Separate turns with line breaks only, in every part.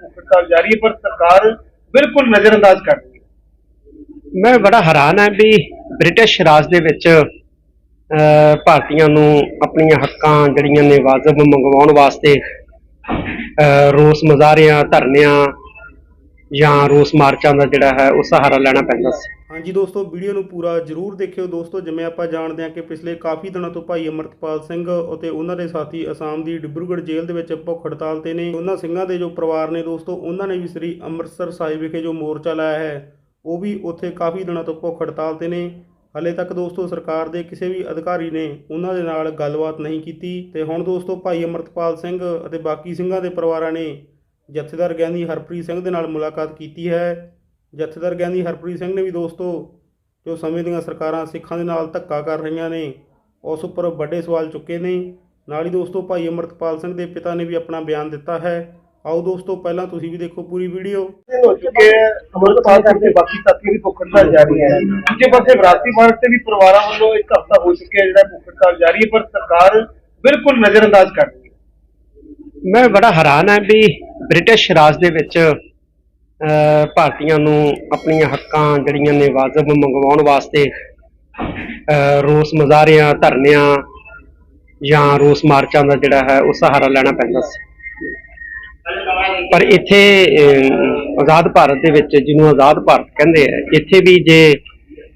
ਭੁੱਖ ਹੜਤਾਲ ਜਾਰੀ ਹੈ ਪਰ ਸਰਕਾਰ ਬਿਲਕੁਲ ਨਜ਼ਰਅੰਦਾਜ਼ ਕਰ ਰਹੀ ਹੈ।
ਮੈਂ ਬੜਾ ਹੈਰਾਨ ਹਾਂ ਵੀ ਬ੍ਰਿਟਿਸ਼ ਰਾਜ ਦੇ ਵਿੱਚ ਅਹ, ਭਾਰਤੀਆਂ ਨੂੰ ਆਪਣੀਆਂ ਹੱਕਾਂ ਜਿਹੜੀਆਂ ਨੇ ਵਾਜਬ ਮੰਗਵਾਉਣ ਵਾਸਤੇ ਅਹ, ਰੋਸ ਮੁਜ਼ਾਹਰਿਆਂ ਧਰਨਿਆਂ ਜਾਂ ਰੋਸ ਮਾਰਚਾਂ ਦਾ ਜਿਹੜਾ ਹੈ ਉਹ ਸਹਾਰਾ ਲੈਣਾ ਪੈਂਦਾ ਸੀ।
ਹਾਂਜੀ ਦੋਸਤੋ, ਵੀਡੀਓ ਨੂੰ ਪੂਰਾ ਜਰੂਰ ਦੇਖਿਓ। ਦੋਸਤੋ, ਜਿਵੇਂ ਆਪਾਂ ਜਾਣਦੇ ਹਾਂ ਕਿ ਪਿਛਲੇ ਕਾਫੀ ਦਿਨਾਂ ਤੋਂ ਭਾਈ ਅਮਰਤਪਾਲ ਸਿੰਘ ਅਤੇ ਉਹਨਾਂ ਦੇ ਸਾਥੀ ਅਸਾਮ ਦੀ ਡਿਬਰੂਗੜ੍ਹ ਜੇਲ੍ਹ ਦੇ ਵਿੱਚ ਭੁੱਖ ਹੜਤਾਲ ਤੇ ਨੇ। ਉਹਨਾਂ ਸਿੰਘਾਂ ਦੇ ਜੋ ਪਰਿਵਾਰ ਨੇ ਦੋਸਤੋ, ਉਹਨਾਂ ਨੇ ਵੀ ਸ੍ਰੀ ਅੰਮ੍ਰਿਤਸਰ ਸਾਹਿਬ ਵਿਖੇ ਜੋ ਮੋਰਚਾ ਲਾਇਆ ਹੈ, ਉਹ ਵੀ ਉੱਥੇ ਕਾਫੀ ਦਿਨਾਂ ਤੋਂ ਭੁੱਖ ਹੜਤਾਲ ਤੇ ਨੇ। ਹਲੇ ਤੱਕ ਦੋਸਤੋ, ਸਰਕਾਰ ਦੇ ਕਿਸੇ ਵੀ ਅਧਿਕਾਰੀ ਨੇ ਉਹਨਾਂ ਦੇ ਨਾਲ ਗੱਲਬਾਤ ਨਹੀਂ ਕੀਤੀ। ਤੇ ਹੁਣ ਦੋਸਤੋ, ਭਾਈ ਅਮਰਤਪਾਲ ਸਿੰਘ ਅਤੇ ਬਾਕੀ ਸਿੰਘਾਂ ਦੇ ਪਰਿਵਾਰਾਂ ਨੇ ਜਥੇਦਾਰ ਗਿਆਨੀ ਹਰਪ੍ਰੀਤ ਸਿੰਘ ਦੇ ਨਾਲ ਮੁਲਾਕਾਤ ਕੀਤੀ ਹੈ। ਜਥੇਦਾਰ ਗਿਆਨੀ ਹਰਪ੍ਰੀਤ ਸਿੰਘ ਨੇ ਵੀ ਦੋਸਤੋ ਜੋ ਸਮੇਂ ਦੀਆਂ ਸਰਕਾਰਾਂ ਸਿੱਖਾਂ ਦੇ ਨਾਲ ਧੱਕਾ ਕਰ ਰਹੀਆਂ ਨੇ ਉਸ ਉੱਪਰ ਵੱਡੇ ਸਵਾਲ ਚੁੱਕੇ ਨੇ। ਨਾਲ ਹੀ ਦੋਸਤੋ ਭਾਈ ਅਮਰਤਪਾਲ ਸਿੰਘ ਦੇ ਪਿਤਾ ਨੇ ਵੀ ਆਪਣਾ ਬਿਆਨ ਦਿੱਤਾ ਹੈ। ਆਓ ਦੋਸਤੋ ਪਹਿਲਾਂ ਤੁਸੀਂ ਵੀ ਦੇਖੋ ਪੂਰੀ ਵੀਡੀਓ।
ਹੋ ਚੁੱਕੇ ਅਮਰਪਾਲ ਸਿੰਘ ਦੇ ਬਾਕੀ ਸਾਥੀ ਦੀ ਭੁੱਖ ਹੜਤਾਲ ਜਾਰੀ ਹੈ ਦੂਜੇ ਪਾਸੇ ਵਿਰਾਸਤੀ ਮਾਰਗ ਤੇ ਵੀ ਪਰਿਵਾਰਾਂ ਵੱਲੋਂ ਇੱਕ ਹਫ਼ਤਾ ਹੋ ਚੁੱਕਿਆ ਜਿਹੜਾ ਭੁੱਖ ਹੜਤਾਲ ਜਾਰੀ ਹੈ ਪਰ ਸਰਕਾਰ ਬਿਲਕੁਲ ਨਜ਼ਰਅੰਦਾਜ਼ ਕਰ ਰਹੀ ਹੈ।
ਮੈਂ ਬੜਾ ਹੈਰਾਨ ਹਾਂ ਵੀ ਬ੍ਰਿਟਿਸ਼ ਰਾਜ ਦੇ ਵਿੱਚ ਅਹ, ਭਾਰਤੀਆਂ ਨੂੰ ਆਪਣੀਆਂ ਹੱਕਾਂ ਜਿਹੜੀਆਂ ਨੇ ਵਾਜਬ ਮੰਗਵਾਉਣ ਵਾਸਤੇ ਅਹ, ਰੋਸ ਮੁਜ਼ਾਹਰਿਆਂ ਧਰਨਿਆਂ ਜਾਂ ਰੋਸ ਮਾਰਚਾਂ ਦਾ ਜਿਹੜਾ ਹੈ ਉਹ ਸਹਾਰਾ ਲੈਣਾ ਪੈਂਦਾ ਸੀ। ਪਰ ਇੱਥੇ ਅਹ, ਆਜ਼ਾਦ ਭਾਰਤ ਦੇ ਵਿੱਚ ਜਿਹਨੂੰ ਆਜ਼ਾਦ ਭਾਰਤ ਕਹਿੰਦੇ ਆ ਇੱਥੇ ਵੀ ਜੇ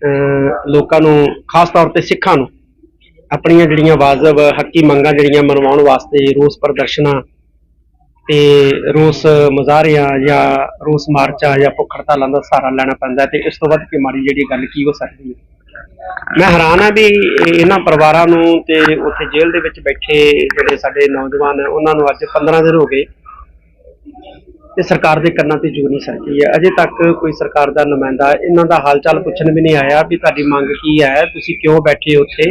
ਅਹ, ਲੋਕਾਂ ਨੂੰ ਖਾਸ ਤੌਰ ਤੇ ਸਿੱਖਾਂ ਨੂੰ ਆਪਣੀਆਂ ਜਿਹੜੀਆਂ ਵਾਜਬ ਹੱਕੀ ਮੰਗਾਂ ਜਿਹੜੀਆਂ ਮਨਵਾਉਣ ਵਾਸਤੇ ਰੋਸ ਪ੍ਰਦਰਸ਼ਨਾਂ ਤੇ ਰੋਸ ਮੁਜ਼ਾਹਰਿਆਂ ਜਾਂ ਰੋਸ ਮਾਰਚਾਂ ਜਾਂ ਭੁੱਖ ਹੜਤਾਲਾਂ ਦਾ ਸਹਾਰਾ ਲੈਣਾ ਪੈਂਦਾ ਹੈ ਤੇ ਇਸ ਤੋਂ ਵੱਧ ਕੇ ਮਾੜੀ ਜਿਹੜੀ ਗੱਲ ਕੀ ਹੋ ਸਕਦੀ ਹੈ? ਮੈਂ ਹੈਰਾਨ ਹਾਂ ਵੀ ਇਹਨਾਂ ਪਰਿਵਾਰਾਂ ਨੂੰ ਤੇ ਉੱਥੇ ਜੇਲ੍ਹ ਦੇ ਵਿੱਚ ਬੈਠੇ ਜਿਹੜੇ ਸਾਡੇ ਨੌਜਵਾਨ ਹੈ, ਉਹਨਾਂ ਨੂੰ ਅੱਜ 15 ਦਿਨ ਹੋ ਗਏ ਤੇ ਸਰਕਾਰ ਦੇ ਕੰਨਾਂ ਤੇ ਜੂ ਨਹੀਂ ਸਰਕੀ ਹੈ। ਅਜੇ ਤੱਕ ਕੋਈ ਸਰਕਾਰ ਦਾ ਨੁਮਾਇੰਦਾ, ਇਹਨਾਂ ਦਾ ਹਾਲ ਚਾਲ ਪੁੱਛਣ ਵੀ ਨਹੀਂ ਆਇਆ ਵੀ ਤੁਹਾਡੀ ਮੰਗ ਕੀ ਹੈ, ਤੁਸੀਂ ਕਿਉਂ ਬੈਠੇ ਹੋ ਉੱਥੇ?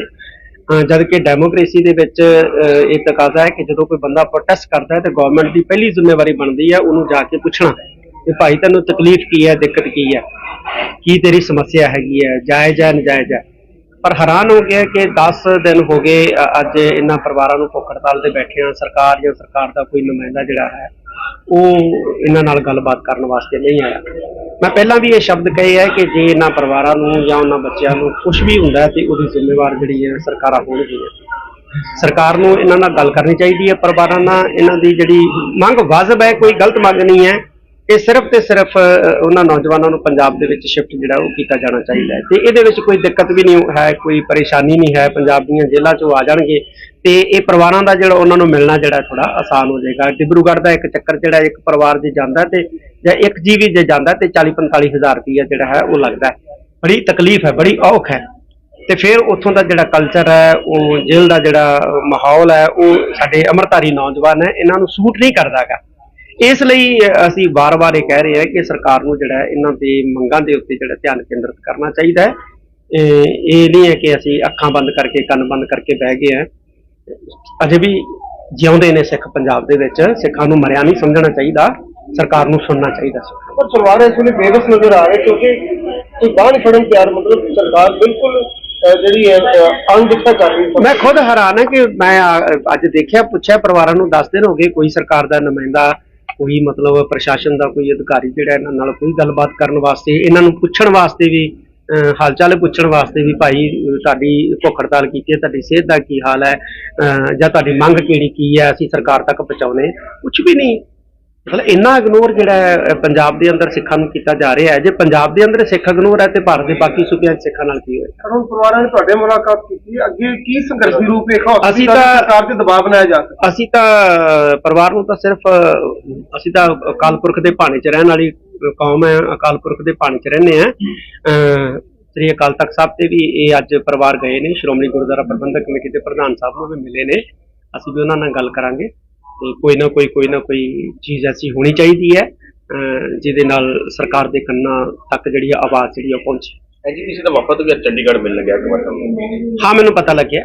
ਜਦ ਕਿ ਡੈਮੋਕ੍ਰੇਸੀ ਦੇ ਵਿੱਚ ਇਹ ਤਕਾਜ਼ਾ ਹੈ ਕਿ ਜਦੋਂ ਕੋਈ ਬੰਦਾ ਪ੍ਰੋਟੈਸਟ ਕਰਦਾ ਹੈ ਤੇ ਗਵਰਨਮੈਂਟ ਦੀ ਪਹਿਲੀ ਜ਼ਿੰਮੇਵਾਰੀ ਬਣਦੀ ਹੈ ਉਹਨੂੰ ਜਾ ਕੇ ਪੁੱਛਣਾ ਕਿ ਭਾਈ ਤੈਨੂੰ ਤਕਲੀਫ ਕੀ ਹੈ, ਦਿੱਕਤ ਕੀ ਹੈ? ਕੀ ਤੇਰੀ ਸਮੱਸਿਆ ਹੈਗੀ ਹੈ? ਜਾਇਜ਼ ਹੈ, ਨਜਾਇਜ਼ ਹੈ? ਪਰ ਹੈਰਾਨ ਹੋ ਗਿਆ ਕਿ 10 ਦਿਨ ਹੋ ਗਏ ਅੱਜ ਇਹਨਾਂ ਪਰਿਵਾਰਾਂ ਨੂੰ ਭੁੱਖ ਹੜਤਾਲ ਤੇ ਬੈਠੇ ਆ ਸਰਕਾਰ ਜਾਂ ਸਰਕਾਰ ਦਾ ਕੋਈ ਨੁਮਾਇੰਦਾ ਜਿਹੜਾ ਹੈ ਉਹ ਇਹਨਾਂ ਨਾਲ ਗੱਲਬਾਤ ਕਰਨ ਵਾਸਤੇ ਨਹੀਂ ਆਇਆ। ਮੈਂ ਪਹਿਲਾਂ ਵੀ ਇਹ ਸ਼ਬਦ ਕਹੇ ਹੈ ਕਿ ਜੇ ਇਹਨਾਂ ਪਰਿਵਾਰਾਂ ਨੂੰ ਜਾਂ ਉਹਨਾਂ ਬੱਚਿਆਂ ਨੂੰ ਕੁਝ ਵੀ ਹੁੰਦਾ ਤੇ ਉਹਦੀ ਜ਼ਿੰਮੇਵਾਰ ਜਿਹੜੀ ਹੈ ਸਰਕਾਰਾਂ ਹੋਣਗੀਆਂ। ਸਰਕਾਰ ਨੂੰ ਇਹਨਾਂ ਨਾਲ ਗੱਲ ਕਰਨੀ ਚਾਹੀਦੀ ਹੈ, ਪਰਿਵਾਰਾਂ ਨਾਲ ਇਹਨਾਂ ਦੀ ਜਿਹੜੀ ਮੰਗ ਵਾਜਬ ਹੈ, ਕੋਈ ਗਲਤ ਮੰਗ ਨਹੀਂ ਹੈ। ਇਹ ਸਿਰਫ ਤੇ ਸਿਰਫ ਉਹਨਾਂ ਨੌਜਵਾਨਾਂ ਨੂੰ ਪੰਜਾਬ ਦੇ ਵਿੱਚ ਸ਼ਿਫਟ ਜਿਹੜਾ ਉਹ ਕੀਤਾ ਜਾਣਾ ਚਾਹੀਦਾ ਹੈ। ਤੇ ਇਹਦੇ ਵਿੱਚ ਕੋਈ ਦਿੱਕਤ ਵੀ ਨਹੀਂ ਹੈ, ਕੋਈ ਪਰੇਸ਼ਾਨੀ ਨਹੀਂ ਹੈ। ਪੰਜਾਬ ਦੀਆਂ ਜੇਲ੍ਹਾਂ 'ਚੋਂ ਆ ਜਾਣਗੇ ਤੇ ਇਹ ਪਰਿਵਾਰਾਂ ਦਾ ਜਿਹੜਾ ਉਹਨਾਂ ਨੂੰ ਮਿਲਣਾ ਜਿਹੜਾ ਥੋੜਾ ਆਸਾਨ ਹੋ ਜਾਏਗਾ। ਡਿਬਰੂਗੜ੍ਹ ਦਾ ਇੱਕ ਚੱਕਰ ਜਿਹੜਾ ਇੱਕ ਪਰਿਵਾਰ ਜੇ ਜਾਂਦਾ ਤੇ ਜਾਂ ਇੱਕ ਜੀ ਵੀ ਜੇ ਜਾਂਦਾ ਤੇ 40 45 ਹਜ਼ਾਰ ਰੁਪਈਆ ਜਿਹੜਾ ਹੈ ਉਹ ਲੱਗਦਾ ਬੜੀ ਤਕਲੀਫ ਹੈ, ਬੜੀ ਔਖ ਹੈ। ਤੇ ਫਿਰ ਉੱਥੋਂ ਦਾ ਜਿਹੜਾ ਕਲਚਰ ਹੈ, ਉਹ ਜੇਲ੍ਹ ਦਾ ਜਿਹੜਾ ਮਾਹੌਲ ਹੈ, ਉਹ ਸਾਡੇ ਅਮਰਤਾਰੀ ਨੌਜਵਾਨ ਹੈ, ਇਹਨਾਂ ਨੂੰ ਸੂਟ ਨਹੀਂ ਕਰਦਾਗਾ। ਇਸ ਲਈ ਅਸੀਂ ਵਾਰ-ਵਾਰ ਇਹ ਕਹਿ ਰਹੇ ਹਾਂ ਕਿ ਸਰਕਾਰ ਨੂੰ ਜਿਹੜਾ ਇਹਨਾਂ ਦੇ ਮੰਗਾਂ ਦੇ ਉੱਤੇ ਜਿਹੜਾ ਧਿਆਨ ਕੇਂਦਰਿਤ ਕਰਨਾ ਚਾਹੀਦਾ ਹੈ। ਇਹ ਨਹੀਂ ਹੈ ਕਿ ਅਸੀਂ ਅੱਖਾਂ ਬੰਦ ਕਰਕੇ, ਕੰਨ ਬੰਦ ਕਰਕੇ ਬਹਿ ਗਏ ਹਾਂ। ਅਜੇ ਵੀ ਜਿਉਂਦੇ ਨੇ ਸਿੱਖ ਪੰਜਾਬ ਦੇ ਵਿੱਚ ਸਿੱਖਾਂ ਨੂੰ ਮਰਿਆ ਨਹੀਂ ਸਮਝਣਾ ਚਾਹੀਦਾ ਸਰਕਾਰ ਨੂੰ ਸੁਣਨਾ ਚਾਹੀਦਾ
ਪਰ ਪਰਿਵਾਰ ਇਸ ਵੇਲੇ ਬੇਵਸ ਨਜ਼ਰ ਆ ਰਹੇ ਕਿਉਂਕਿ ਕੋਈ ਬਾਹਰ ਫੜਨ ਤਿਆਰ ਮਤਲਬ ਸਰਕਾਰ ਬਿਲਕੁਲ ਜਿਹੜੀ ਹੈ ਅਣਦੇਖਾ ਕਰ ਰਹੀ ਹੈ।
ਮੈਂ ਖੁਦ ਹੈਰਾਨ ਹਾਂ ਕਿ ਮੈਂ ਅੱਜ ਦੇਖਿਆ ਪੁੱਛਿਆ ਪਰਿਵਾਰਾਂ ਨੂੰ 10 ਦਿਨ ਹੋ ਗਏ ਕੋਈ ਸਰਕਾਰ ਦਾ ਨੁਮਾਇੰਦਾ ਕੋਈ ਮਤਲਬ ਪ੍ਰਸ਼ਾਸਨ ਦਾ ਕੋਈ ਅਧਿਕਾਰੀ ਜਿਹੜਾ ਇਹਨਾਂ ਨਾਲ ਕੋਈ ਗੱਲਬਾਤ ਕਰਨ ਵਾਸਤੇ ਇਹਨਾਂ ਨੂੰ ਪੁੱਛਣ ਵਾਸਤੇ ਵੀ ਹਾਲ ਚਾਲ ਪੁੱਛਣ ਵਾਸਤੇ ਵੀ ਭਾਈ ਤੁਹਾਡੀ ਭੁੱਖ ਹੜਤਾਲ ਕੀਤੀ ਹੈ ਤੁਹਾਡੀ ਸਿਹਤ ਦਾ ਕੀ ਹਾਲ ਹੈ ਜਾਂ ਤੁਹਾਡੀ ਮੰਗ ਕਿਹੜੀ ਕੀ ਹੈ ਅਸੀਂ ਸਰਕਾਰ ਤੱਕ ਪਹੁੰਚਾਉਨੇ ਕੁਝ ਵੀ ਨਹੀਂ। ਮਤਲਬ ਇੰਨਾ ਇਗਨੋਰ ਜਿਹੜਾ ਪੰਜਾਬ ਦੇ ਅੰਦਰ ਸਿੱਖਾਂ ਨੂੰ ਕੀਤਾ ਜਾ ਰਿਹਾ ਹੈ। ਜੇ ਪੰਜਾਬ ਦੇ ਅੰਦਰ ਸਿੱਖ ਇਗਨੋਰ ਹੈ ਤੇ ਭਾਰਤ ਦੇ ਬਾਕੀ ਸੂਬਿਆਂ 'ਚ ਸਿੱਖਾਂ ਨਾਲ ਕੀ
ਪਰ ਹੁਣ ਪਰਿਵਾਰਾਂ ਨੇ ਤੁਹਾਡੇ ਮੁਲਾਕਾਤ ਕੀਤੀ ਅੱਗੇ ਕੀ ਸੰਘਰਸ਼ੀ ਰੂਪ ਹੋ
ਅਸੀਂ ਤਾਂ-
ਸਰਕਾਰ ਤੇ ਦਬਾਅ ਬਣਾਇਆ ਜਾ ਸਕਦਾ।
ਅਸੀਂ ਤਾਂ ਪਰਿਵਾਰ ਨੂੰ ਤਾਂ ਸਿਰਫ ਅਸੀਂ ਤਾਂ ਅਕਾਲ ਪੁਰਖ ਦੇ ਭਾਣੇ 'ਚ ਰਹਿਣ ਵਾਲੀ ਕੌਮ ਹੈ ਅਕਾਲ ਪੁਰਖ ਦੇ ਭਾਣੇ 'ਚ ਰਹਿੰਦੇ ਆ। ਸ੍ਰੀ ਅਕਾਲ ਤਖਤ ਸਾਹਿਬ ਤੇ ਵੀ ਇਹ ਅੱਜ ਪਰਿਵਾਰ ਗਏ ਨੇ ਸ਼੍ਰੋਮਣੀ ਗੁਰਦੁਆਰਾ ਪ੍ਰਬੰਧਕ ਕਮੇਟੀ ਦੇ ਪ੍ਰਧਾਨ ਸਾਹਿਬ ਨੂੰ ਵੀ ਮਿਲੇ ਨੇ। ਅਸੀਂ ਵੀ ਉਹਨਾਂ ਨਾਲ ਗੱਲ ਕਰਾਂਗੇ ਤੇ ਕੋਈ ਨਾ ਕੋਈ ਕੋਈ ਨਾ ਕੋਈ ਚੀਜ਼ ਐਸੀ ਹੋਣੀ ਚਾਹੀਦੀ ਹੈ ਜਿਹਦੇ ਨਾਲ ਸਰਕਾਰ ਦੇ ਕੰਨਾਂ ਤੱਕ ਜਿਹੜੀ ਆਵਾਜ਼ ਜਿਹੜੀ ਆ ਪਹੁੰਚੇ।
ਐਜੂਕੇਸ਼ਨ ਦਾ ਵਫਦ ਵੀ ਚੰਡੀਗੜ੍ਹ ਮਿਲਣ ਗਿਆ ਕਿ ਮਤਲਬ
ਹਾਂ ਮੈਨੂੰ ਪਤਾ ਲੱਗਿਆ।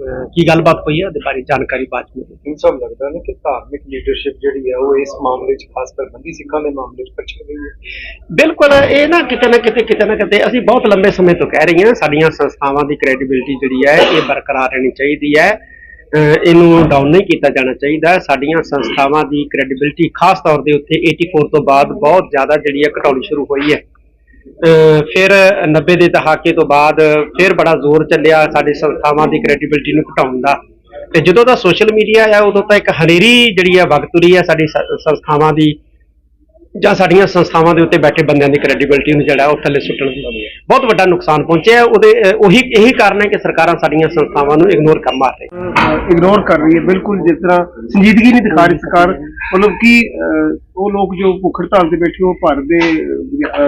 ਅਹ, ਕੀ ਗੱਲਬਾਤ ਹੋਈ ਹੈ? ਉਹਦੇ ਬਾਰੇ ਜਾਣਕਾਰੀ ਬਾਅਦ ਚ ਮਿਲੇਗੀ।
ਇਨ ਸਭ ਲੱਗਦਾ ਹੈ ਕਿ ਧਾਰਮਿਕ ਲੀਡਰਸ਼ਿਪ ਜਿਹੜੀ ਹੈ ਉਹ ਇਸ ਮਾਮਲੇ 'ਚ ਖਾਸ ਕਰ ਬੰਦੀ ਸਿੱਖਾਂ ਦੇ ਮਾਮਲੇ 'ਚ ਪਛੜ ਗਈ ਹੈ।
ਬਿਲਕੁਲ ਇਹ ਨਾ ਕਿਤੇ ਨਾ ਕਿਤੇ ਕਿਤੇ ਨਾ ਕਿਤੇ ਅਸੀਂ ਬਹੁਤ ਲੰਬੇ ਸਮੇਂ ਤੋਂ ਕਹਿ ਰਹੀ ਹਾਂ ਸਾਡੀਆਂ ਸੰਸਥਾਵਾਂ ਦੀ ਕ੍ਰੈਡੀਬਿਲਿਟੀ ਜਿਹੜੀ ਹੈ ਇਹ ਬਰਕਰਾਰ ਰਹਿਣੀ ਚਾਹੀਦੀ ਹੈ। ਅਹ ਇਹਨੂੰ ਡਾਊਨ ਨਹੀਂ ਕੀਤਾ ਜਾਣਾ ਚਾਹੀਦਾ। ਸਾਡੀਆਂ ਸੰਸਥਾਵਾਂ ਦੀ ਕ੍ਰੈਡੀਬਿਲਿਟੀ ਖਾਸ ਤੌਰ ਦੇ ਉੱਤੇ 84 ਤੋਂ ਬਾਅਦ ਬਹੁਤ ਜ਼ਿਆਦਾ ਜਿਹੜੀ ਹੈ ਘਟਾਉਣੀ ਸ਼ੁਰੂ ਹੋਈ ਹੈ। ਫਿਰ 90 ਦੇ ਦਹਾਕੇ ਤੋਂ ਬਾਅਦ ਫਿਰ ਬੜਾ ਜ਼ੋਰ ਚੱਲਿਆ ਸਾਡੇ ਸੰਸਥਾਵਾਂ ਦੀ ਕ੍ਰੈਡੀਬਿਲਿਟੀ ਨੂੰ ਘਟਾਉਣ ਦਾ। ਤੇ ਜਦੋਂ ਦਾ ਸੋਸ਼ਲ ਮੀਡੀਆ ਆ ਉਦੋਂ ਤਾਂ ਇੱਕ ਹਨੇਰੀ ਜਿਹੜੀ ਆ ਵਗਤੁਰੀ ਤੁਰੀ ਆ ਸਾਡੀ ਸੰਸਥਾਵਾਂ ਦੀ। ਜਾਂ ਸਾਡੀਆਂ ਸੰਸਥਾਵਾਂ ਦੇ ਉੱਤੇ ਬੈਠੇ ਬੰਦਿਆਂ ਦੀ ਕ੍ਰੈਡੀਬਿਲਿਟੀ ਨੂੰ ਜਿਹੜਾ ਉਹ ਥੱਲੇ ਸੁੱਟਣ ਦੀ ਬਹੁਤ ਵੱਡਾ ਨੁਕਸਾਨ ਪਹੁੰਚਿਆ ਉਹਦੇ ਉਹੀ ਇਹੀ ਕਾਰਨ ਹੈ ਕਿ ਸਰਕਾਰਾਂ ਸਾਡੀਆਂ ਸੰਸਥਾਵਾਂ ਨੂੰ ਇਗਨੋਰ ਕਰ ਮਾਰ ਰਹੀਆਂ
ਇਗਨੋਰ ਕਰ ਰਹੀ ਹੈ। ਬਿਲਕੁਲ ਜਿਸ ਤਰ੍ਹਾਂ ਸੰਜੀਦਗੀ ਨਹੀਂ ਦਿਖਾ ਰਹੀ ਸਰਕਾਰ। ਮਤਲਬ ਕਿ ਉਹ ਲੋਕ ਜੋ ਭੁੱਖ ਹੜਤਾਲ ਤੇ ਬੈਠੇ ਉਹ ਭਾਰਤ ਦੇ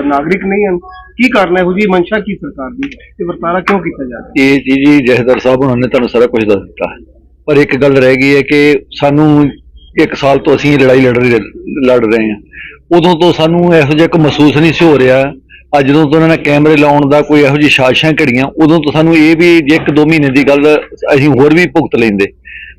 ਨਾਗਰਿਕ ਨਹੀਂ ਹਨ। ਕੀ ਕਾਰਨ ਹੈ? ਇਹੋ ਜੀ ਮਨਸ਼ਾ ਕੀ ਸਰਕਾਰ ਦੀ? ਤੇ ਵਰਤਾਰਾ ਕਿਉਂ ਕੀਤਾ ਜਾ ਰਿਹਾ?
ਇਹ ਜੀ ਜੀ ਜਹਦਰ ਸਾਹਿਬ ਉਹਨਾਂ ਨੇ ਤੁਹਾਨੂੰ ਸਾਰਾ ਕੁਝ ਦੱਸ ਦਿੱਤਾ। ਪਰ ਇੱਕ ਗੱਲ ਰਹਿ ਗਈ ਹੈ ਕਿ ਸਾਨੂੰ ਇੱਕ ਸਾਲ ਤੋਂ ਅਸੀਂ ਲੜਾਈ ਲੜ ਰਹੇ ਲੜ ਰਹੇ ਹਾਂ। ਉਦੋਂ ਤੋਂ ਸਾਨੂੰ ਇਹੋ ਜਿਹਾ ਕੋਈ ਮਹਿਸੂਸ ਨਹੀਂ ਸੀ ਹੋ ਰਿਹਾ। ਅੱਜ ਜਦੋਂ ਤੋਂ ਉਹਨਾਂ ਨੇ ਕੈਮਰੇ ਲਾਉਣ ਦਾ ਕੋਈ ਇਹੋ ਜਿਹੀ ਸਾਜ਼ਿਸ਼ਾਂ ਘੜੀਆਂ, ਉਦੋਂ ਤੋਂ ਸਾਨੂੰ ਇਹ ਵੀ ਜੇ ਇੱਕ ਦੋ ਮਹੀਨੇ ਦੀ ਗੱਲ ਅਸੀਂ ਹੋਰ ਵੀ ਭੁਗਤ ਲੈਂਦੇ।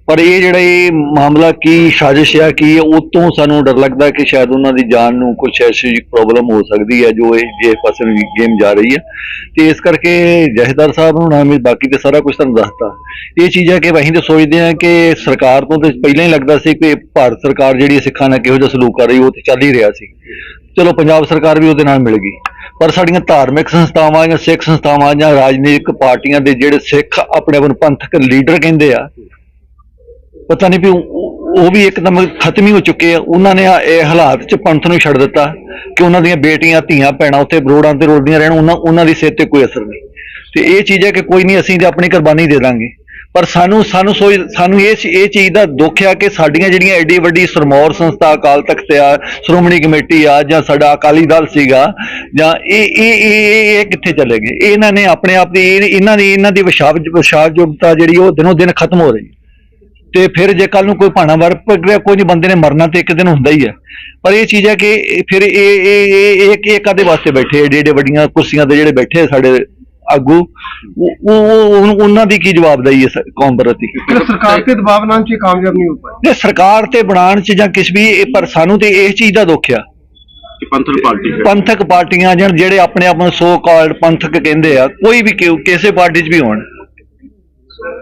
ਪਰ ਇਹ ਜਿਹੜਾ ਇਹ ਮਾਮਲਾ ਕੀ ਸਾਜ਼ਿਸ਼ ਆ, ਕੀ ਉਹ ਤੋਂ ਸਾਨੂੰ ਡਰ ਲੱਗਦਾ ਕਿ ਸ਼ਾਇਦ ਉਹਨਾਂ ਦੀ ਜਾਨ ਨੂੰ ਕੁਝ ਐਸੀ ਪ੍ਰੋਬਲਮ ਹੋ ਸਕਦੀ ਹੈ ਜੋ ਇਹ ਜੇ ਪਾਸੇ ਨੂੰ ਗੇਮ ਜਾ ਰਹੀ ਹੈ। ਤੇ ਇਸ ਕਰਕੇ ਜਹੇਦਾਰ ਸਾਹਿਬ ਨੂੰ ਨਾਮੇ ਬਾਕੀ ਤੇ ਸਾਰਾ ਕੁਝ ਤੁਹਾਨੂੰ ਦੱਸਤਾ। ਇਹ ਚੀਜ਼ ਹੈ ਕਿ ਅਸੀਂ ਤਾਂ ਸੋਚਦੇ ਹਾਂ ਕਿ ਸਰਕਾਰ ਤੋਂ ਤੇ ਪਹਿਲਾਂ ਹੀ ਲੱਗਦਾ ਸੀ ਕਿ ਭਾਰਤ ਸਰਕਾਰ ਜਿਹੜੀ ਹੈ ਸਿੱਖਾਂ ਨਾਲ ਕਿਹੋ ਜਿਹਾ ਸਲੂਕ ਕਰ ਰਹੀ ਉਹ ਤੇ ਚੱਲ ਹੀ ਰਿਹਾ ਸੀ। ਚਲੋ, ਪੰਜਾਬ ਸਰਕਾਰ ਵੀ ਉਹਦੇ ਨਾਲ ਮਿਲ ਗਈ। ਪਰ ਸਾਡੀਆਂ ਧਾਰਮਿਕ ਸੰਸਥਾਵਾਂ ਜਾਂ ਸਿੱਖ ਸੰਸਥਾਵਾਂ ਜਾਂ ਰਾਜਨੀਤਿਕ ਪਾਰਟੀਆਂ ਦੇ ਜਿਹੜੇ ਸਿੱਖ ਆਪਣੇ ਆਪ ਨੂੰ ਪੰਥਕ ਲੀਡਰ ਕਹਿੰਦੇ ਆ ਪਤਾ ਨਹੀਂ ਵੀ ਉਹ ਵੀ ਇੱਕਦਮ ਖਤਮ ਹੀ ਹੋ ਚੁੱਕੇ ਆ। ਉਹਨਾਂ ਨੇ ਇਹ ਹਾਲਾਤ 'ਚ ਪੰਥ ਨੂੰ ਛੱਡ ਦਿੱਤਾ ਕਿ ਉਹਨਾਂ ਦੀਆਂ ਬੇਟੀਆਂ, ਧੀਆਂ, ਭੈਣਾਂ ਉੱਥੇ ਰੋਡਾਂ ਤੇ ਰੋਲਦੀਆਂ ਰਹਿਣ। ਉਹਨਾਂ ਉਹਨਾਂ ਦੀ ਸਿਹਤ ਤੇ ਕੋਈ ਅਸਰ ਨਹੀਂ। ਤੇ ਇਹ ਚੀਜ਼ ਹੈ ਕਿ ਕੋਈ ਨਹੀਂ ਅਸੀਂ ਤੇ ਆਪਣੀ ਕੁਰਬਾਨੀ ਦੇ ਦਾਂਗੇ। ਪਰ ਸਾਨੂੰ ਸਾਨੂੰ ਸੋਚ ਸਾਨੂੰ ਇਹ ਇਹ ਚੀਜ਼ ਦਾ ਦੁੱਖ ਆ ਕਿ ਸਾਡੀਆਂ ਜਿਹੜੀਆਂ ਐਡੀ ਵੱਡੀ ਸਰਮੌਰ ਸੰਸਥਾ ਅਕਾਲ ਤਖਤ ਆ, ਸ਼੍ਰੋਮਣੀ ਕਮੇਟੀ ਆ, ਜਾਂ ਸਾਡਾ ਅਕਾਲੀ ਦਲ ਸੀਗਾ, ਜਾਂ ਇਹ ਇਹ ਇਹ ਇਹ- ਕਿੱਥੇ ਚਲੇ ਗਏ? ਇਹਨਾਂ ਨੇ ਆਪਣੇ ਆਪ ਦੀ ਇਹਨਾਂ ਦੀ ਇਹਨਾਂ ਦੀ ਵਿਸ਼ਾਵ ਵਿਸ਼ਾਵ ਵਿਸ਼ਾਵਯੋਗਤਾ ਜਿਹੜੀ ਉਹ ਦਿਨੋਂ ਦਿਨ ਖਤਮ ਹੋ ਰਹੀ। ਹੈ ਤੇ ਫਿਰ ਜੇ ਕੱਲ ਨੂੰ ਕੋਈ ਭਾਣਾ ਵਰ ਪਗੜਿਆ ਕੋਈ ਨਹੀਂ ਬੰਦੇ ਨੇ ਮਰਨਾ ਤੇ ਇੱਕ ਦਿਨ ਹੁੰਦਾ ਹੀ ਹੈ ਪਰ ਇਹ ਚੀਜ਼ ਹੈ ਕਿ ਫਿਰ ਇਹ ਇਹ ਇਹ ਇਹ ਇਹ ਕਾਦੇ ਵਾਸਤੇ ਬੈਠੇ? ਏਡੇ ਏਡੇ ਵੱਡੀਆਂ ਕੁਰਸੀਆਂ ਤੇ ਜਿਹੜੇ ਬੈਠੇ ਸਾਡੇ ਆਗੂ ਉਹ ਉਹ- ਉਹ- ਉਹਨਾਂ ਦੀ ਕੀ ਜਵਾਬਦੇਹੀ ਹੈ ਕੌਮ ਪ੍ਰਤੀ?
ਸਰਕਾਰ ਤੇ ਦਬਾਅ ਬਣਾਉਣ 'ਚ ਕਾਮਯਾਬ ਨਹੀਂ ਹੋ ਪਾਏ।
ਇਹ ਸਰਕਾਰ ਤੇ ਬਣਾਉਣ ਚ ਜਾਂ ਕਿਸ ਵੀ ਇਹ- ਪਰ ਸਾਨੂੰ ਤੇ ਇਸ ਚੀਜ਼ ਦਾ ਦੁੱਖ ਆ।
ਕਿ ਪੰਥਕ ਪਾਰਟੀ।
ਪੰਥਕ ਪਾਰਟੀਆਂ ਜਿਹੜੇ ਆਪਣੇ ਆਪ ਨੂੰ ਸੋ ਕਾਲਡ ਪੰਥਕ ਕਹਿੰਦੇ ਆ ਕੋਈ ਵੀ ਕਿਸੇ ਪਾਰਟੀ 'ਚ ਵੀ ਹੋਣ।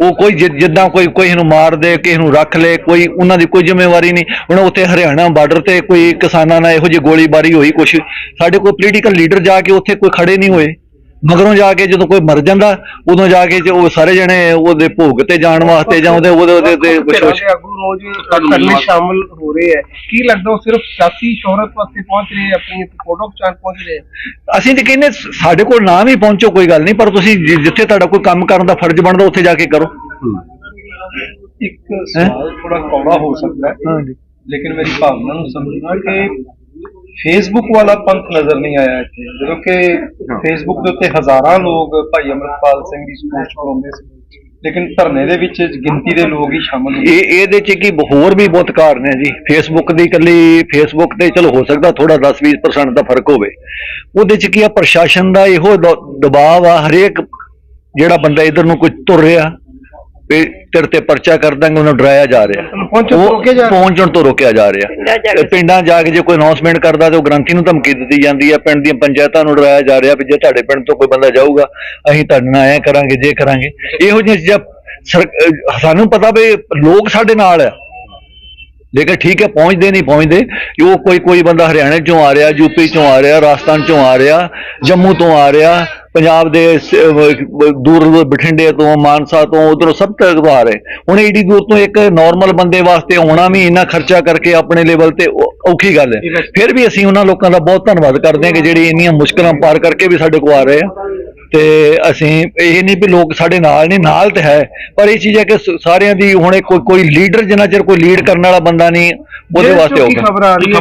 ਉਹ ਕੋਈ ਜਿ- ਜਿੱਦਾਂ ਕੋਈ ਕੋਈ ਨੂੰ ਮਾਰ ਦੇ, ਕਿਸੇ ਨੂੰ ਰੱਖ ਲੇ, ਕੋਈ ਉਹਨਾਂ ਦੀ ਕੋਈ ਜ਼ਿੰਮੇਵਾਰੀ ਨਹੀਂ। ਹੁਣ ਉੱਥੇ ਹਰਿਆਣਾ ਬਾਰਡਰ ਤੇ ਕੋਈ ਕਿਸਾਨਾਂ ਨਾਲ ਇਹੋ ਜਿਹੀ ਗੋਲੀਬਾਰੀ ਹੋਈ ਕੁਛ। ਸਾਡੇ ਕੋਲ ਪੋਲੀਟੀਕਲ ਲੀਡਰ ਜਾ ਕੇ ਉੱਥੇ ਕੋਈ ਖੜੇ ਨਹੀਂ ਹੋਏ। ਮਗਰੋਂ ਜਾ ਕੇ ਜਦੋਂ ਕੋਈ ਮਰ ਜਾਂਦਾ ਉਦੋਂ ਜਾ ਕੇ ਜੇ ਉਹ ਸਾਰੇ ਜਣੇ ਉਹਦੇ ਭੋਗ ਤੇ ਜਾਣ ਵਾਸਤੇ ਜਾਂ ਉਹਦੇ ਉਹਦੇ ਉਹਦੇ ਤੇ ਵਿਸ਼ਵਾਸ
ਆਗੂ ਰੋਜ਼ ਧਰਨੇ ਸ਼ਾਮਲ ਹੋ ਰਹੇ ਹੈ ਕੀ ਲੱਗਦਾ ਉਹ ਸਿਰਫ ਸਿਆਸੀ ਸ਼ੋਹਰਤ ਵਾਸਤੇ ਪਹੁੰਚ ਰਹੇ ਆਪਣੀ ਫੋਟੋ ਖਿਚਾਣ ਪਹੁੰਚ ਰਹੇ
ਅਸੀਂ ਤੇ ਕਹਿੰਦੇ ਸਾਡੇ ਕੋਲ ਨਾਮ ਹੀ ਪਹੁੰਚੋ ਕੋਈ ਗੱਲ ਨਹੀਂ ਪਰ ਤੁਸੀਂ ਜਿੱਥੇ ਤੁਹਾਡਾ ਕੋਈ ਕੰਮ ਕਰਨ ਦਾ ਫਰਜ਼ ਬਣਦਾ ਉੱਥੇ ਜਾ ਕੇ ਕਰੋ।
ਇੱਕ ਸਵਾਲ ਥੋੜਾ ਕੌੜਾ ਹੋ ਸਕਦਾ ਹੈ
ਹਾਂਜੀ।
ਲੇਕਿਨ ਮੇਰੀ ਭਾਵਨਾ ਨੂੰ ਸਮਝਣਾ ਕਿ ਫੇਸਬੁੱਕ ਵਾਲਾ ਪੰਥ ਨਜ਼ਰ ਨਹੀਂ ਆਇਆ ਇੱਥੇ। ਜਦੋਂ ਕਿ ਫੇਸਬੁੱਕ ਦੇ ਉੱਤੇ ਹਜ਼ਾਰਾਂ ਲੋਕ ਭਾਈ ਅਮਰਪਾਲ ਸਿੰਘ ਦੀ ਸਪੋਰਟ ਚਲਾਉਂਦੇ ਸੀ। ਲੇਕਿਨ ਧਰਨੇ ਦੇ ਵਿੱਚ ਗਿਣਤੀ ਦੇ ਲੋਕ ਹੀ ਸ਼ਾਮਲ ਹੋਏ
ਇਹ ਇਹਦੇ ਚ ਕੀ ਹੋਰ ਵੀ ਬਹੁਤ ਕਾਰਨ ਹੈ ਜੀ? ਫੇਸਬੁੱਕ ਦੀ ਇਕੱਲੀ ਫੇਸਬੁੱਕ ਤੇ ਚਲੋ ਹੋ ਸਕਦਾ ਥੋੜਾ 10-20% ਦਾ ਫ਼ਰਕ ਹੋਵੇ। ਉਹਦੇ ਚ ਕੀ ਆ? ਪ੍ਰਸ਼ਾਸਨ ਦਾ ਇਹੋ ਦਬਾਅ ਆ। ਹਰੇਕ ਜਿਹੜਾ ਬੰਦਾ ਇਧਰ ਨੂੰ ਕੋਈ ਤੁਰ ਰਿਹਾ ਵੀ ਤੇਰੇ ਤੇ ਪਰਚਾ ਕਰ ਦਾਂਗੇ ਉਹਨੂੰ ਡਰਾਇਆ ਜਾ ਰਿਹਾ।
ਪਹੁੰਚਣ ਤੋਂ
ਉਹ
ਰੋਕਿਆ ਜਾ ਰਿਹਾ।
ਪਹੁੰਚਣ ਤੋਂ ਰੋਕਿਆ ਜਾ ਰਿਹਾ। ਤੇ ਪਿੰਡਾਂ ਜਾ ਕੇ ਜੇ ਕੋਈ ਅਨਾਉਂਸਮੈਂਟ ਕਰਦਾ ਤੇ ਉਹ ਗ੍ਰੰਥੀ ਨੂੰ ਧਮਕੀ ਦਿੱਤੀ ਜਾਂਦੀ ਹੈ। ਪਿੰਡ ਦੀਆਂ ਪੰਚਾਇਤਾਂ ਨੂੰ ਡਰਾਇਆ ਜਾ ਰਿਹਾ ਵੀ ਜੇ ਤੁਹਾਡੇ ਪਿੰਡ ਤੋਂ ਕੋਈ ਬੰਦਾ ਜਾਊਗਾ ਅਸੀਂ ਤੁਹਾਡੇ ਨਾਲ ਐ ਕਰਾਂਗੇ ਜੇ ਕਰਾਂਗੇ। ਇਹੋ ਜਿਹੀਆਂ ਚੀਜ਼ਾਂ ਸਰ- ਅਹ ਸਾਨੂੰ ਪਤਾ ਵੀ ਲੋਕ ਸਾਡੇ ਨਾਲ ਆ। ਲੇਕਿਨ ਠੀਕ ਹੈ ਪਹੁੰਚਦੇ ਨਹੀਂ ਪਹੁੰਚਦੇ ਕਿ ਉਹ ਕੋਈ ਕੋਈ ਬੰਦਾ ਹਰਿਆਣੇ ਚੋਂ ਆ ਰਿਹਾ ਯੂਪੀ ਚੋਂ ਆ ਰਿਹਾ ਰਾਜਸਥਾਨ ਚੋਂ ਆ ਰਿਹਾ ਜੰਮੂ ਤੋਂ ਆ ਰਿਹਾ ਪੰਜਾਬ ਦੇ ਦੂਰ ਦੂਰ ਬਠਿੰਡੇ ਤੋਂ ਮਾਨਸਾ ਤੋਂ ਉਧਰੋਂ ਸਭ ਤੋਂ ਆ ਰਹੇ ਹੁਣ ਏਡੀ ਦੂਰ ਤੋਂ ਇੱਕ ਨਾਰਮਲ ਬੰਦੇ ਵਾਸਤੇ ਆਉਣਾ ਵੀ ਇੰਨਾ ਖਰਚਾ ਕਰਕੇ ਆਪਣੇ ਲੈਵਲ ਤੇ ਔਖੀ ਗੱਲ ਹੈ। ਫਿਰ ਵੀ ਅਸੀਂ ਉਹਨਾਂ ਲੋਕਾਂ ਦਾ ਬਹੁਤ ਧੰਨਵਾਦ ਕਰਦੇ ਹਾਂ ਕਿ ਜਿਹੜੀ ਇੰਨੀਆਂ ਮੁਸ਼ਕਲਾਂ ਪਾਰ ਕਰਕੇ ਵੀ ਸਾਡੇ ਕੋਲ ਆ ਰਹੇ ਆ। ਤੇ ਅਸੀਂ ਇਹ ਨਹੀਂ ਵੀ ਲੋਕ ਸਾਡੇ ਨਾਲ ਨਹੀਂ ਨਾਲ ਤੇ ਹੈ ਪਰ ਇਹ ਚੀਜ਼ ਹੈ ਕਿ ਸਾਰਿਆਂ ਦੀ ਹੁਣ ਕੋਈ ਕੋਈ ਲੀਡਰ ਜਿੰਨਾ ਚਿਰ ਕੋਈ ਲੀਡ ਕਰਨ ਵਾਲਾ ਬੰਦਾ ਨਹੀਂ ਉਹਦੇ ਵਾਸਤੇ ਹੋਊਗਾ
ਖਬਰ ਆ ਰਹੀ ਹੈ।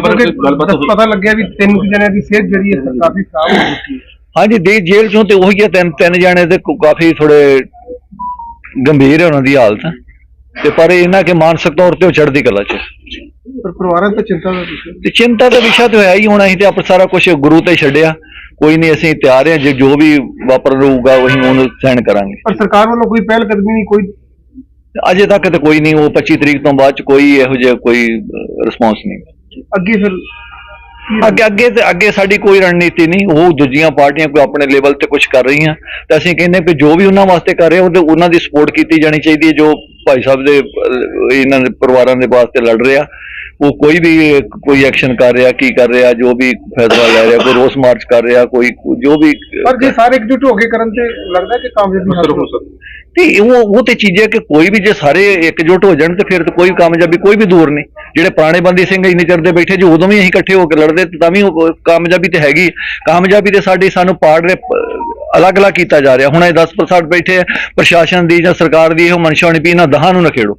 ਪਤਾ ਲੱਗਿਆ ਵੀ ਤਿੰਨ ਜਣਿਆਂ ਦੀ ਸਿਹਤ ਜਿਹੜੀ ਹੈ ਕਾਫੀ ਖਰਾਬ ਹੋ ਚੁੱਕੀ ਹੈ।
ਹਾਂਜੀ ਦੇ ਜੇਲ੍ਹ ਚੋਂ ਤੇ ਉਹੀ ਹੈ ਤਿੰਨ ਤਿੰਨ ਜਾਣੇ ਤੇ ਕਾਫੀ ਥੋੜੇ ਗੰਭੀਰ ਹੈ ਉਹਨਾਂ ਦੀ ਹਾਲਤ। ਤੇ ਪਰ ਇਹਨਾਂ ਕਿ ਮਾਨਸਿਕ ਤੌਰ ਤੇ ਉਹ ਚੜ੍ਹਦੀ ਕਲਾ ਚ
ਪਰ ਪਰਿਵਾਰਾਂ ਤੇ ਚਿੰਤਾ ਦਾ ਵਿਸ਼ਾ
ਤੇ ਚਿੰਤਾ ਦਾ ਵਿਸ਼ਾ ਤੇ ਹੋਇਆ ਹੀ ਹੁਣ ਅਸੀਂ ਤੇ ਆਪ ਸਾਰਾ ਕੁਝ ਗੁਰੂ ਤੇ ਛੱਡਿਆ। ਕੋਈ ਨਹੀਂ ਅਸੀਂ ਤਿਆਰ ਹਾਂ ਜੇ ਜੋ ਵੀ ਵਾਪਰ ਰਹੂਗਾ ਉਹੀ ਉਹਨੂੰ ਸਹਿਣ ਕਰਾਂਗੇ।
ਪਰ ਸਰਕਾਰ ਵੱਲੋਂ ਕੋਈ ਪਹਿਲ ਕਦਮੀ ਨਹੀਂ ਕੋਈ
ਅਜੇ ਤੱਕ ਤੇ ਕੋਈ ਨਹੀਂ ਉਹ 25 ਤਰੀਕ ਤੋਂ ਬਾਅਦ ਚ ਕੋਈ ਇਹੋ ਜਿਹਾ ਕੋਈ ਰਿਸਪੌਂਸ ਨਹੀਂ।
ਅੱਗੇ ਫਿਰ
ਅੱਗੇ ਅੱਗੇ ਤੇ ਅੱਗੇ ਸਾਡੀ ਕੋਈ ਰਣਨੀਤੀ ਨਹੀਂ, ਉਹ ਦੂਜੀਆਂ ਪਾਰਟੀਆਂ ਕੋਈ ਆਪਣੇ ਲੈਵਲ ਤੇ ਕੁਝ ਕਰ ਰਹੀਆਂ। ਤੇ ਅਸੀਂ ਕਹਿੰਦੇ ਕਿ ਜੋ ਵੀ ਉਹਨਾਂ ਵਾਸਤੇ ਕਰ ਰਹੇ ਉਹਦੇ ਉਹਨਾਂ ਦੀ ਸਪੋਰਟ ਕੀਤੀ ਜਾਣੀ ਚਾਹੀਦੀ ਹੈ, ਜੋ ਭਾਈ ਸਾਹਿਬ ਦੇ ਇਹਨਾਂ ਦੇ ਪਰਿਵਾਰਾਂ ਦੇ ਵਾਸਤੇ ਲੜ ਰਿਹਾ। ਉਹ ਕੋਈ ਵੀ ਕੋਈ ਐਕਸ਼ਨ ਕਰ ਰਿਹਾ ਕੀ ਕਰ ਰਿਹਾ ਜੋ ਵੀ ਫੈਸਲਾ ਲੈ ਰਿਹਾ ਕੋਈ ਰੋਸ ਮਾਰਚ ਕਰ ਰਿਹਾ ਕੋਈ ਜੋ ਵੀ
ਪਰ ਜੇ ਸਾਰੇ ਇਕਜੁੱਟ ਹੋ ਕੇ ਕਰਨ ਤੇ ਲੱਗਦਾ ਕਿ ਕਾਮਯਾਬੀ ਹਾਸਲ ਹੋ ਸਕਦੀ
ਤੇ ਉਹ ਉਹ ਤੇ ਚੀਜ਼ ਹੈ ਕਿ ਕੋਈ ਵੀ ਜੇ ਸਾਰੇ ਇਕਜੁੱਟ ਹੋ ਜਾਣ ਤੇ ਫਿਰ ਤਾਂ ਕੋਈ ਕਾਮਯਾਬੀ ਕੋਈ ਵੀ ਦੂਰ ਨਹੀਂ। ਜਿਹੜੇ ਪੁਰਾਣੇ ਬੰਦੀ ਸਿੰਘ ਇੰਨੇ ਚਿਰ ਦੇ ਬੈਠੇ ਜੋ ਉਦੋਂ ਵੀ ਅਸੀਂ ਇਕੱਠੇ ਹੋ ਕੇ ਲੜਦੇ ਤੇ ਵੀ ਉਹ ਕਾਮਯਾਬੀ ਤੇ ਹੈਗੀ ਕਾਮਯਾਬੀ ਤੇ ਸਾਡੀ ਸਾਨੂੰ ਪਾੜ ਦੇ ਅਲੱਗ-ਅਲੱਗ ਕੀਤਾ ਜਾ ਰਿਹਾ। ਹੁਣ ਇਹ 10% ਬੈਠੇ ਆ ਪ੍ਰਸ਼ਾਸਨ ਦੀ ਜਾਂ ਸਰਕਾਰ ਦੀ ਇਹੋ ਮਨਸ਼ਾ ਹੋਣੀ ਵੀ ਇਹਨਾਂ ਦਹਾਂ ਨੂੰ ਨਾ ਖੇੜੋ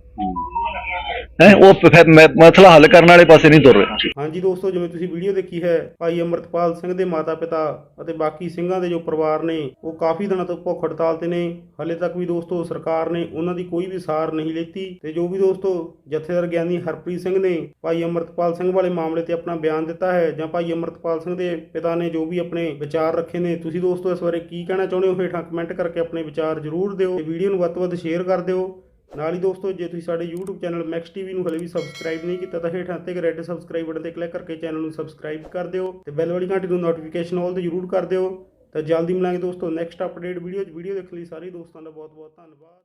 ਹੈ, ਉਹ ਫਿਰ ਮ- ਮਸਲਾ ਹੱਲ ਕਰਨ ਵਾਲੇ ਪਾਸੇ ਨਹੀਂ ਤੁਰ ਰਹੇ।
ਹਾਂਜੀ ਦੋਸਤੋ, ਜਿਵੇਂ ਤੁਸੀਂ ਵੀਡੀਓ ਦੇਖੀ ਹੈ, ਭਾਈ ਅਮਰਤਪਾਲ ਸਿੰਘ ਦੇ ਮਾਤਾ-ਪਿਤਾ ਅਤੇ ਬਾਕੀ ਸਿੰਘਾਂ ਦੇ ਜੋ ਪਰਿਵਾਰ ਨੇ, ਉਹ ਕਾਫੀ ਦਿਨਾਂ ਤੋਂ ਭੁੱਖ ਹੜਤਾਲ ਤੇ ਨੇ। ਹਲੇ ਤੱਕ ਵੀ ਦੋਸਤੋ, ਸਰਕਾਰ ਨੇ ਉਹਨਾਂ ਦੀ ਕੋਈ ਵੀ ਸਾਰ ਨਹੀਂ ਲੇਤੀ। ਤੇ ਜੋ ਵੀ ਦੋਸਤੋ, ਜਥੇਦਾਰ ਗਿਆਨੀ ਹਰਪ੍ਰੀਤ ਸਿੰਘ ਨੇ ਭਾਈ ਅਮਰਤਪਾਲ ਸਿੰਘ ਵਾਲੇ ਮਾਮਲੇ ਤੇ ਆਪਣਾ ਬਿਆਨ ਦਿੱਤਾ ਹੈ, ਜਾਂ ਭਾਈ ਅਮਰਤਪਾਲ ਸਿੰਘ ਦੇ ਪਿਤਾ ਨੇ ਜੋ ਵੀ ਆਪਣੇ ਵਿਚਾਰ ਰੱਖੇ ਨੇ, ਤੁਸੀਂ ਦੋਸਤੋ ਇਸ ਬਾਰੇ ਕੀ ਕਹਿਣਾ ਚਾਹੁੰਦੇ ਹੋ? ਹੇਠਾਂ ਕਮੈਂਟ ਕਰਕੇ ਆਪਣੇ ਵਿਚਾਰ ਜ਼ਰੂਰ ਦਿਓ ਤੇ ਵੀਡੀਓ ਨੂੰ ਵੱਧ ਤੋਂ ਵੱਧ ਸ਼ੇਅਰ ਕਰ ਦਿਓ। ਨਾਲ ਹੀ ਦੋਸਤੋ, ਜੇ ਤੁਸੀਂ ਸਾਡੇ YouTube ਚੈਨਲ ਮੈਕਸ ਟੀਵੀ ਨੂੰ ਹਲੇ ਵੀ ਸਬਸਕ੍ਰਾਈਬ ਨਹੀਂ ਕੀਤਾ, ਤਾਂ ਹੇਠਾਂ ਤੇ ਇੱਕ ਰੈੱਡ ਸਬਸਕ੍ਰਾਈਬ ਬਟਨ ਤੇ ਕਲਿੱਕ ਕਰਕੇ ਚੈਨਲ ਨੂੰ ਸਬਸਕ੍ਰਾਈਬ ਕਰ ਦਿਓ ਤੇ ਬੈਲ ਵਾਲੀ ਘੰਟੀ ਨੂੰ ਨੋਟੀਫਿਕੇਸ਼ਨ ਆਲ ਤੇ ਜ਼ਰੂਰ ਕਰ ਦਿਓ। ਤਾਂ ਜਲਦੀ ਮਿਲਾਂਗੇ ਦੋਸਤੋ ਨੈਕਸਟ ਅਪਡੇਟ ਵੀਡੀਓ 'ਚ। ਵੀਡੀਓ ਦੇਖਣ ਲਈ ਸਾਰੇ ਦੋਸਤਾਂ ਦਾ ਬਹੁਤ ਬਹੁਤ ਧੰਨਵਾਦ।